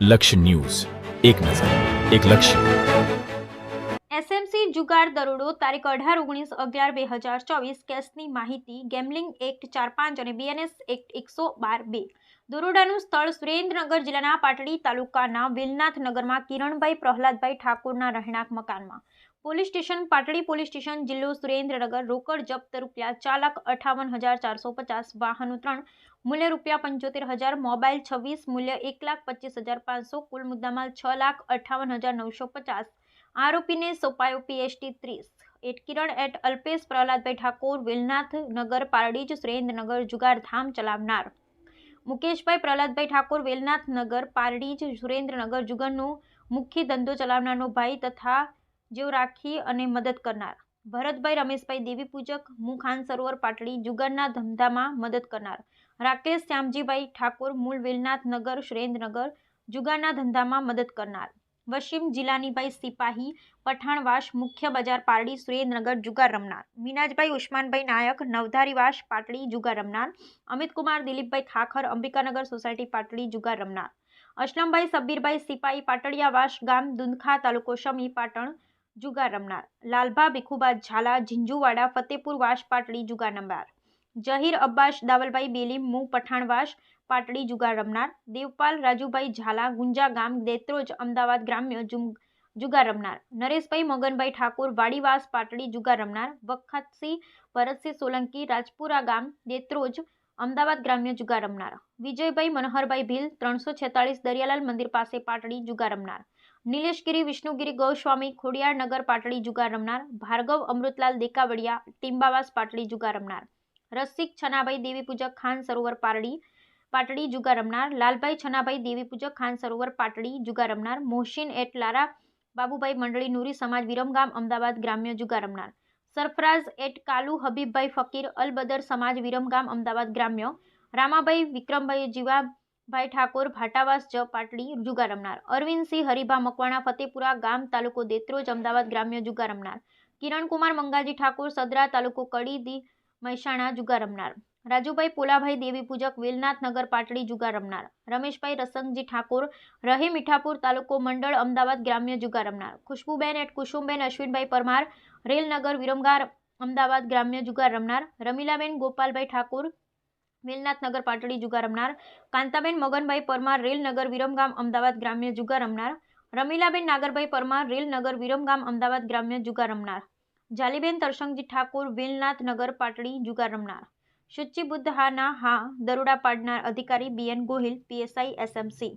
લક્ષ્ય ન્યૂઝ. એક નજર, એક લક્ષ્ય. એસએમસી જુગાર દરોડો, તારીખ અઢાર ઓગણીસ અગિયાર બે હજાર ચોવીસ, કેસની માહિતી, ગેમલિંગ એક્ટ ચાર પાંચ અને બીએનએસ એક્ટ એકસો બાર બે. દરોડાનું સ્થળ સુરેન્દ્રનગર જિલ્લાના પાટડી તાલુકાના વિલનાથ નગરમાં કિરણભાઈ પ્રહલાદભાઈ ઠાકોરના રહેણાંક મકાનમાં. Police station, Patdi police station, જિલ્લો સુરેન્દ્રનગર, રોકડ જપ્ત રૂપિયા ચાર લાખ અઠાવન હજાર ચારસો પચાસ, વાહનો ત્રણ, મૂલ્ય રૂપિયા પંચોતેર હજાર, મોબાઈલ છવ્વીસ, મૂલ્ય એક લાખ પચીસ હજાર પાંચસો, કુલ મુદ્દામાલ છ લાખ અઠાવન હજાર નવસો પચાસ. આરોપીને સોંપાયો પીએસટી ત્રીસ. એટ કિરણ એટ અલ્પેશ પ્રહલાદભાઈ ઠાકોર, વિલનાથ નગર, પારડીજ, સુરેન્દ્રનગર, જુગારધામ ચલાવનાર. મુકેશભાઈ પ્રહલાદભાઈ ઠાકોર, વેલનાથ નગર, પારડીજ, સુરેન્દ્રનગર જુગરનો મુખ્ય ધંધો ચલાવનારનો ભાઈ તથા જેઓ રાખી અને મદદ કરનાર. ભરતભાઈ રમેશભાઈ દેવી પૂજક ખાન સરોવર પાટડી, જુગારના ધંધામાં મદદ કરનાર. રાકેશ શ્યામજીભાઈ ઠાકોર, મૂળ વેલનાથ નગર, સુરેન્દ્રનગર, જુગારના ધંધામાં મદદ કરનાર. વશીમ જિલ્લાનીભાઈ સિપાહી, પઠાણવાસ, મુખ્ય બજાર પારડી, સુરેન્દ્રનગર, જુગાર રમનાર. મિનાજભાઈ ઉસ્માનભાઈ નાયક નવધારીવાસ પાટડી, જુગાર રમનાર. અમિતકુમાર દિલીપભાઈ ખાખર, અંબિકાનગર સોસાયટી પાટડી, જુગાર રમનાર. અસલમભાઈ સબ્બીરભાઈ સિપાહી પાટડિયાવાસ ગામ દુંદખા તાલુકો શમી પાટણ. જુગાર રમનાર લાલભા ભીખુબા ઝાલા, ઝીંઝુવાડા, ફતેપુર વાસ, પાટડી જુગાર રમનાર જહીર અબ્બાસ, દાવલભાઈ બેલી, મુ પઠાણવાસ પાટડી જુગાર રમનાર દેવપાલ, રાજુભાઈ ઝાલા, ગુંજા ગામ, દેત્રોજ, અમદાવાદ ગ્રામ્ય જુગાર રમનાર નરેશભાઈ મગનભાઈ ઠાકોર વાડીવાસ પાટડી જુગાર રમનાર વખતસિંહ, ભરતસિંહ સોલંકી, રાજપુરા ગામ, દેત્રોજ અમદાવાદ ગ્રામ્ય જુગાર રમનાર. વિજયભાઈ મનોહરભાઈ ભીલ, ત્રણસો છેતાળીસ દરિયાલાલ મંદિર પાસે પાટડી જુગાર રમનાર. નિલેશગીરી, વિષ્ણુગીરી, ગૌસ્વામી, ખોડિયાર નગર પાટડી જુગાર રમનાર. ભાર્ગવ અમૃતલાલ દેકાવડિયા, ટીંબાવાસ પાટડી જુગાર રમનાર. રસિક છનાભાઈ દેવી પૂજક ખાન સરોવર પારડી, પાટડી જુગાર રમનાર. લાલભાઈ છનાભાઈ દેવી પૂજક ખાન સરોવર પાટડી જુગાર રમનાર. મોહસિન એટ લારા, બાબુભાઈ મંડળી નુરી સમાજ વિરમગામ, અમદાવાદ ગ્રામ્ય જુગાર રમનાર. સરફરાઝ એટ કાલુ, હબીબભાઈ ફકીર, અલબદર સમાજ, વિરમગામ, અમદાવાદ ગ્રામ્ય, રામાભાઈ વિક્રમભાઈ જીવાભાઈ ઠાકોર, ભાટાવાસ, જ પાટડી જુગા રમનાર અરવિંદસિંહ હરિભા મકવાણા, ફતેપુરા ગામ, તાલુકો દેત્રોજ, અમદાવાદ ગ્રામ્ય જુગા રમનાર, કિરણકુમાર મંગાજી ઠાકોર, સદરા તાલુકો કડીદી મહેસાણા જુગા રમનાર. રાજુભાઈ પોલાભાઈ દેવી પૂજક વેલનાથ નગર પાટડી જુગાર રમનાર. રમેશભાઈ રસંગજી ઠાકોર, રહી મીઠાપુર તાલુકો મંડળ, અમદાવાદ ગ્રામ્ય જુગાર રમનાર. ખુશ્બુબેન એટ કુસુમબેન અશ્વિનભાઈ પરમાર રેલનગર વિરમગાર, અમદાવાદ ગ્રામ્ય જુગાર રમનાર. રમીલાબેન ગોપાલભાઈ ઠાકોર, વેલનાથ નગર પાટડી જુગાર રમનાર. કાંતાબેન મગનભાઈ પરમાર રેલનગર વિરમગામ, અમદાવાદ ગ્રામ્ય જુગાર રમનાર. રમીલાબેન નાગરભાઈ પરમાર રેલનગર વિરમગામ, અમદાવાદ ગ્રામ્ય જુગાર રમનાર. જાલીબેન તરસંગજી ઠાકોર, વેલનાથ નગર પાટડી જુગાર રમનાર. શુચિ બુદ્ધહાના હા દરોડા પાડનાર અધિકારી બીએન ગોહિલ પીએસઆઈ એસએમસી